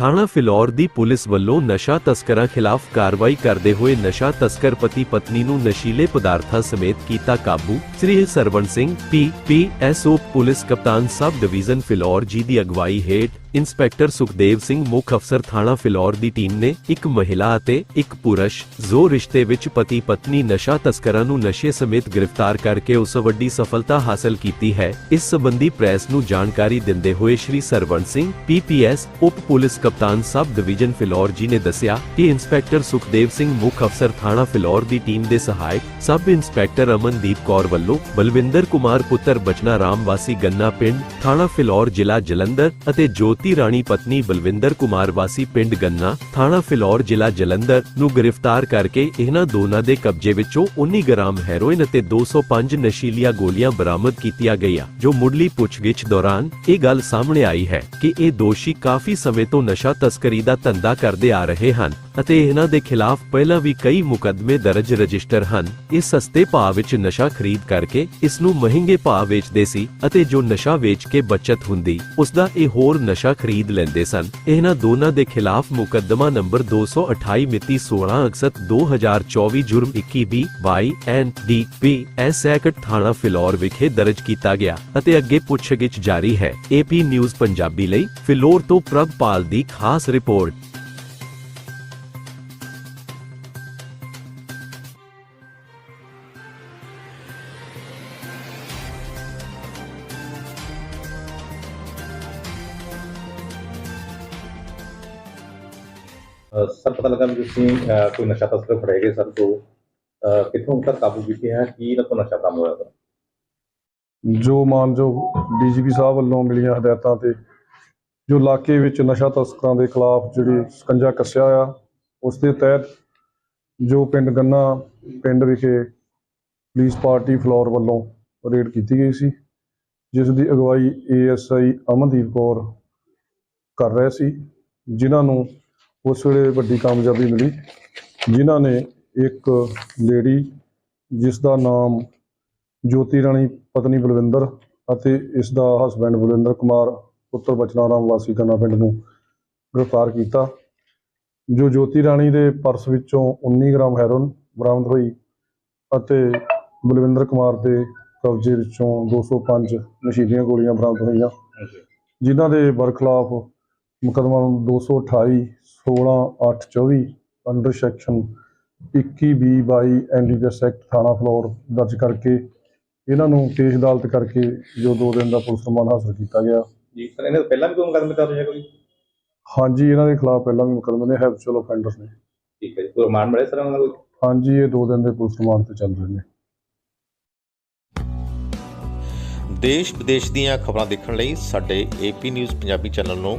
ਥਾਣਾ ਫਿਲੌਰ ਦੀ ਪੁਲਿਸ ਵੱਲੋਂ ਨਸ਼ਾ ਤਸਕਰਾਂ ਖਿਲਾਫ ਕਾਰਵਾਈ ਕਰਦੇ ਹੋਏ ਨਸ਼ਾ ਤਸਕਰ ਪਤੀ ਪਤਨੀ ਨੂੰ ਨਸ਼ੀਲੇ ਪਦਾਰਥਾਂ ਸਮੇਤ ਕੀਤਾ ਕਾਬੂ। Shri Sarwan Singh P P S ਓ ਪੁਲਿਸ ਕਪਤਾਨ ਸਬ ਡਿਵੀਜ਼ਨ ਫਿਲੌਰ ਜੀ ਦੀ ਅਗਵਾਈ ਹੇਠ ਇੰਸਪੈਕਟਰ ਸੁਖਦੇਵ ਸਿੰਘ ਮੁੱਖ ਅਫਸਰ ਥਾਣਾ ਫਿਲੌਰ ਦੀ ਟੀਮ ਨੇ ਇੱਕ ਮਹਿਲਾ ਅਤੇ ਇੱਕ ਪੁਰਸ਼ ਜ਼ੋ ਰਿਸ਼ਤੇ ਵਿੱਚ ਪਤੀ ਪਤਨੀ ਨਸ਼ਾ ਤਸਕਰਾਂ ਨੂੰ ਨਸ਼ੇ ਸਮੇਤ ਗ੍ਰਿਫਤਾਰ ਕਰਕੇ ਉਸ ਵੱਡੀ ਸਫਲਤਾ ਹਾਸਲ ਕੀਤੀ ਹੈ। ਇਸ ਸੰਬੰਧੀ ਪ੍ਰੈਸ ਨੂੰ ਜਾਣਕਾਰੀ ਦਿੰਦੇ ਹੋਏ ਸ਼੍ਰੀ ਸਰਵਣ ਸਿੰਘ ਪੀਪੀਐਸ ਉਪ ਪੁਲਿਸ ਕਪਤਾਨ ਸਬ ਡਿਵੀਜ਼ਨ ਫਿਲੌਰ ਜੀ ਨੇ ਦੱਸਿਆ ਕਿ ਇੰਸਪੈਕਟਰ ਸੁਖਦੇਵ ਸਿੰਘ ਮੁੱਖ ਅਫਸਰ ਥਾਣਾ ਫਿਲੌਰ ਦੀ ਟੀਮ ਦੇ ਸਹਾਇਕ ਸਬ ਇੰਸਪੈਕਟਰ ਅਮਨਦੀਪ ਕੌਰ ਵੱਲੋਂ ਬਲਵਿੰਦਰ ਕੁਮਾਰ ਪੁੱਤਰ ਬਚਨਾ ਰਾਮ ਵਾਸੀ ਗੰਨਾ ਪਿੰਡ, ਥਾਣਾ ਫਿਲੌਰ ਜ਼ਿਲ੍ਹਾ ਜਲੰਧਰ ਅਤੇ ਜੋਤ ਰਾਣੀ ਪਤਨੀ ਬਲਵਿੰਦਰ ਕੁਮਾਰ ਵਾਸੀ ਪਿੰਡ ਗੰਨਾ, ਥਾਣਾ ਫਿਲੌਰ, ਜ਼ਿਲ੍ਹਾ ਜਲੰਧਰ ਨੂੰ ਗ੍ਰਿਫਤਾਰ ਕਰਕੇ ਇਹਨਾਂ ਦੋਨਾਂ ਦੇ ਕਬਜ਼ੇ ਵਿੱਚੋਂ 19 ਗ੍ਰਾਮ ਹੈਰੋਇਨ ਅਤੇ 205 ਨਸ਼ੀਲੀਆਂ ਗੋਲੀਆਂ ਬਰਾਮਦ ਕੀਤੀਆਂ ਗਈਆਂ, ਜੋ ਮੁੱਢਲੀ ਪੁੱਛਗਿੱਛ ਦੌਰਾਨ ਇਹ ਗੱਲ ਸਾਹਮਣੇ ਆਈ ਹੈ ਕਿ ਇਹ ਦੋਸ਼ੀ ਕਾਫੀ ਸਮੇਂ ਤੋਂ ਨਸ਼ਾ ਤਸਕਰੀ ਦਾ ਧੰਦਾ ਕਰਦੇ ਆ ਰਹੇ ਹਨ ਅਤੇ ਇਹਨਾਂ ਦੇ ਖਿਲਾਫ ਪਹਿਲਾਂ ਵੀ ਕਈ ਮੁਕੱਦਮੇ ਦਰਜ ਰਜਿਸਟਰ ਹਨ। ਇਹ ਸਸਤੇ ਭਾਅ ਵਿੱਚ ਨਸ਼ਾ ਖਰੀਦ ਕਰਕੇ ਇਸ ਨੂੰ ਮਹਿੰਗੇ ਭਾਅ ਵੇਚਦੇ ਸੀ ਅਤੇ ਜੋ ਨਸ਼ਾ ਵੇਚ ਕੇ ਬਚਤ ਹੁੰਦੀ ਉਸ ਦਾ ਇਹ ਹੋਰ ਨਸ਼ਾ ਖਰੀਦ ਲੈਂਦੇ ਸਨ। ਇਹਨਾਂ ਦੋਨਾਂ ਦੇ ਖਿਲਾਫ ਮੁਕੱਦਮਾ ਨੰਬਰ 228 ਮਿਤੀ 16 ਅਗਸਤ 2024 ਜੁਰਮ 21 B Y N D P S act ਥਾਣਾ ਫਿਲੌਰ ਵਿਖੇ ਦਰਜ ਕੀਤਾ ਗਿਆ ਅਤੇ ਅੱਗੇ ਪੁੱਛਗਿੱਛ ਜਾਰੀ ਹੈ। ਏਪੀ ਨਿਊਜ਼ ਪੰਜਾਬੀ ਲਈ ਫਿਲੌਰ ਤੋਂ ਪ੍ਰਭਪਾਲ ਦੀ ਖਾਸ ਰਿਪੋਰਟ। ਸਰ, ਪਤਾ ਲੱਗਾ ਵੀ ਤੁਸੀਂ, ਅਹ, ਕੋਈ ਨਸ਼ਾ ਤਸਕਰ ਫੜੇ ਗਏ ਸਰ ਤੋਂ। ਅਹ, ਕਿੱਥੋਂ ਤੱਕ ਕਾਬੂ ਕੀਤੇ ਹੈ ਕੀ ਇਹਨਾਂ ਤੋਂ ਨਸ਼ਾ ਕੰਮ ਹੋਇਆ ਸਰ? ਜੋ ਮਾਨਯੋਗ ਡੀਜੀਪੀ ਸਾਹਿਬ ਵੱਲੋਂ ਮਿਲੀਆਂ ਹਦਾਇਤਾਂ ਤੇ, ਜੋ ਇਲਾਕੇ ਵਿੱਚ ਨਸ਼ਾ ਤਸਕਰਾਂ ਦੇ ਖਿਲਾਫ ਜਿਹੜੀ ਸਕੰਜਾ ਕੱਸਿਆ ਆ, ਉਸ ਦੇ ਤਹਿਤ ਜੋ ਪਿੰਡ ਗੰਨਾ, ਪਿੰਡ ਵਿਖੇ ਪੁਲਿਸ ਪਾਰਟੀ ਫਲੋਰ ਵੱਲੋਂ ਰੇਡ ਕੀਤੀ ਗਈ ਸੀ, ਜਿਸ ਦੀ ਅਗਵਾਈ ਏਐਸਆਈ ਅਮਨਦੀਪ ਕੌਰ ਕਰ ਰਹੇ ਸੀ, ਜਿਨ੍ਹਾਂ ਨੂੰ ਉਸ ਵੇਲੇ ਵੱਡੀ ਕਾਮਯਾਬੀ ਮਿਲੀ ਜਿਨ੍ਹਾਂ ਨੇ ਇੱਕ ਲੇਡੀ ਜਿਸ ਦਾ ਨਾਮ ਜੋਤੀ ਰਾਣੀ ਪਤਨੀ ਬਲਵਿੰਦਰ ਅਤੇ ਇਸ ਦਾ ਹਸਬੈਂਡ ਬਲਵਿੰਦਰ ਕੁਮਾਰ ਪੁੱਤਰ ਬਚਨਾ ਰਾਮ ਵਾਸੀ ਗੰਨਾ ਪਿੰਡ ਨੂੰ ਗ੍ਰਿਫਤਾਰ ਕੀਤਾ ਜੋ ਜੋਤੀ ਰਾਣੀ ਦੇ ਪਰਸ ਵਿੱਚੋਂ 19 ਗ੍ਰਾਮ ਹੈਰੋਨ ਬਰਾਮਦ ਹੋਈ ਅਤੇ ਬਲਵਿੰਦਰ ਕੁਮਾਰ ਦੇ ਕਬਜ਼ੇ ਵਿੱਚੋਂ 205 ਨਸ਼ੀਲੀਆਂ ਗੋਲੀਆਂ ਬਰਾਮਦ ਹੋਈਆਂ ਜਿਨ੍ਹਾਂ ਦੇ ਬਰਖਲਾਫ ਮੁਕੱਦਮਾ 228 16 8 24 under section 21 B 22 NDPS act ਥਾਣਾ ਫਲੋਰ ਦਰਜ ਕਰਕੇ ਇਹਨਾਂ ਨੂੰ ਕੇਸ ਅਦਾਲਤ ਕਰਕੇ ਜੋ 2 ਦਿਨ ਦਾ ਪੁਲਿਸ ਰਿਮਾਂਡ ਹਾਸਲ ਕੀਤਾ ਗਿਆ। ਜੀ ਸਰ ਇਹਨਾਂ ਤੋਂ ਪਹਿਲਾਂ ਵੀ ਕੋਈ ਮੁਕੱਦਮੇ ਚੱਲ ਰਿਹਾ ਕੋਈ? ਹਾਂਜੀ ਇਹਨਾਂ ਦੇ ਖਿਲਾਫ ਪਹਿਲਾਂ ਵੀ ਮੁਕੱਦਮੇ ਨੇ ਹੈਬਚੁਅਲ ਅਫੈਂਡਰਸ ਨੇ। ਠੀਕ ਹੈ ਜੀ ਕੋਈ ਰਿਮਾਂਡ ਮਿਲੇ ਸਰ ਉਹਨਾਂ ਕੋਈ ਹਾਂਜੀ ਇਹ 2 ਦਿਨ ਦੇ ਪੁਲਿਸ ਰਿਮਾਂਡ ਤੇ ਚੱਲ ਰਹੇ ਨੇ। ਦੇਸ਼ ਵਿਦੇਸ਼ ਦੀਆਂ ਖਬਰਾਂ ਦੇਖਣ ਲਈ ਸਾਡੇ ਏਪੀ ਨਿਊਜ਼ ਪੰਜਾਬੀ ਚੈਨਲ ਨੂੰ